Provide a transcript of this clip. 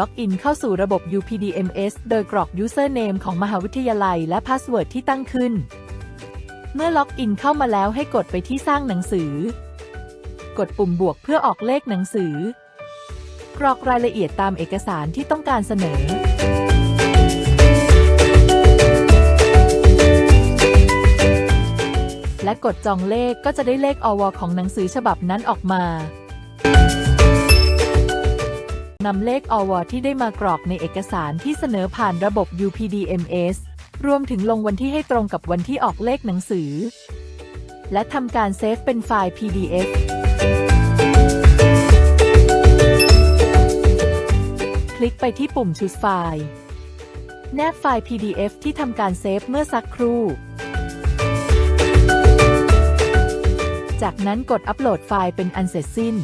ล็อกอินเข้าสู่ระบบ UPDMS โดยกรอก username ของมหาวิทยาลัยและพาสเวิร์ดที่ตั้งขึ้น เมื่อล็อกอินเข้ามาแล้วให้กดไปที่สร้างหนังสือ กดปุ่มบวกเพื่อออกเลขหนังสือ กรอกรายละเอียดตามเอกสารที่ต้องการเสนอและกดจองเลขก็จะได้เลขอวของหนังสือฉบับนั้นออกมา นำเลขอวที่ได้มากรอกในเอกสารที่เสนอผ่านระบบ UPDMS รวมถึงลงวันที่ให้ตรงกับวันที่ออกเลขหนังสือ และทำการเซฟเป็นไฟล์ PDF คลิกไปที่ปุ่ม Choose ไฟล์ แนบไฟล์ PDF ที่ทำการเซฟเมื่อสักครู่ จากนั้นกดอัปโหลดไฟล์เป็นอันเสร็จสิ้น